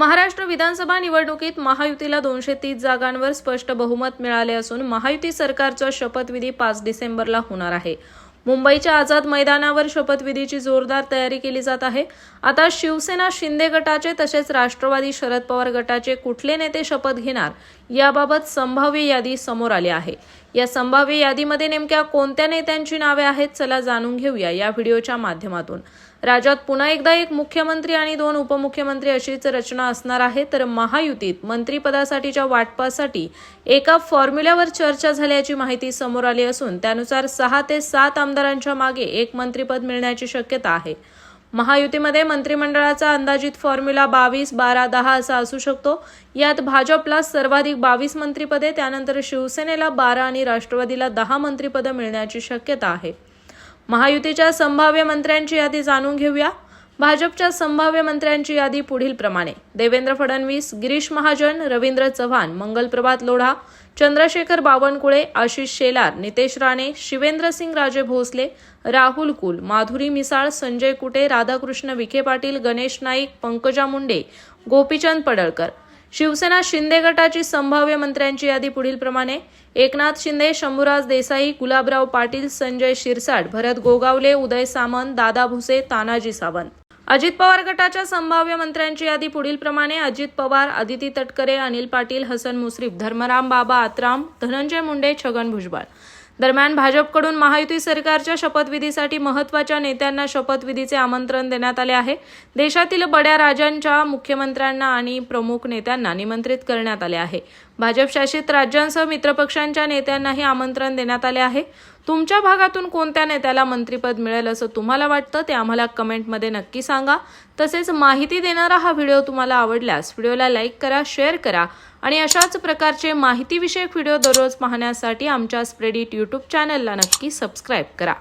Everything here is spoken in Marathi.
महाराष्ट्र विधानसभा निवडणुकीत महायुतीला दोनशे तीस जागांवर स्पष्ट बहुमत मिळाले असून महायुती सरकारचा शपथविधी पाच डिसेंबरला होणार आहे. मुंबईच्या आझाद मैदानावर शपथविधीची जोरदार तयारी केली जात आहे. आता शिवसेना शिंदे गटाचे तसेच राष्ट्रवादी शरद पवार गटाचे कुठले नेते शपथ घेणार याबाबत संभाव्य यादी समोर आली आहे. या संभाव्य यादीमध्ये नेमक्या कोणत्या नेत्यांची नावे आहेत चला जाणून घेऊया या व्हिडिओच्या माध्यमातून. राज्यात पुन्हा एकदा एक मुख्यमंत्री आणि दोन उपमुख्यमंत्री अशीच रचना असणार आहे तर महायुतीत मंत्रिपदासाठीच्या वाटपासाठी एका फॉर्म्युल्यावर चर्चा झाल्याची माहिती समोर आली असून त्यानुसार सहा ते सात आमदारांच्या मागे एक मंत्रिपद मिळण्याची शक्यता आहे. महायुतीमध्ये मंत्रिमंडळाचा अंदाजित फॉर्म्युला बावीस बारा दहा असा असू शकतो. यात भाजपला सर्वाधिक बावीस मंत्रिपदे त्यानंतर शिवसेनेला बारा आणि राष्ट्रवादीला दहा मंत्रिपदं मिळण्याची शक्यता आहे. महायुतीच्या संभाव्य मंत्र्यांची यादी जाणून घेऊया. भाजपच्या संभाव्य मंत्र्यांची यादी पुढील प्रमाणे. देवेंद्र फडणवीस गिरीश महाजन रवींद्र चव्हाण मंगलप्रभात लोढा चंद्रशेखर बावनकुळे आशिष शेलार नितेश राणे शिवेंद्रसिंग राजे भोसले राहुल कुल माधुरी मिसाळ संजय कुटे राधाकृष्ण विखे पाटील गणेश नाईक पंकजा मुंडे गोपीचंद पडळकर. शिवसेना शिंदे गटाची संभाव्य मंत्र्यांची यादी पुढील प्रमाणे. एकनाथ शिंदे शंभूराज देसाई गुलाबराव पाटील संजय शिरसाट भरत गोगावले उदय सामंत दादा भुसे तानाजी सावंत. अजित पवार गटाच्या संभाव्य मंत्र्यांची यादी पुढील प्रमाणे अजित पवार आदिती तटकरे अनिल पाटील हसन मुश्रीफ धर्मराम बाबा आत्राम धनंजय मुंडे छगन भुजबळ. दरम्यान भाजपकडून महायुती सरकारच्या शपथविधीसाठी महत्त्वाच्या नेत्यांना शपथविधीचे आमंत्रण देण्यात आले आहे. देशातील बड्या राजांच्या मुख्यमंत्र्यांना आणि प्रमुख नेत्यांना निमंत्रित करण्यात आले आहे. भाजपशासित राज्यांसह मित्रपक्षांच्या नेत्यांनाही आमंत्रण देण्यात आले आहे. तुमच्या भागातून कोणत्या नेत्याला मंत्रिपद मिळेल असं तुम्हाला वाटतं ते आम्हाला कमेंटमध्ये नक्की सांगा. तसेच माहिती देणारा हा व्हिडिओ तुम्हाला आवडल्यास व्हिडिओला लाईक करा शेअर करा आणि अशाच प्रकारचे माहितीविषयक व्हिडिओ दररोज पाहण्यासाठी आमच्या स्प्रेडिट यूट्यूब चॅनलला नक्की सबस्क्राईब करा.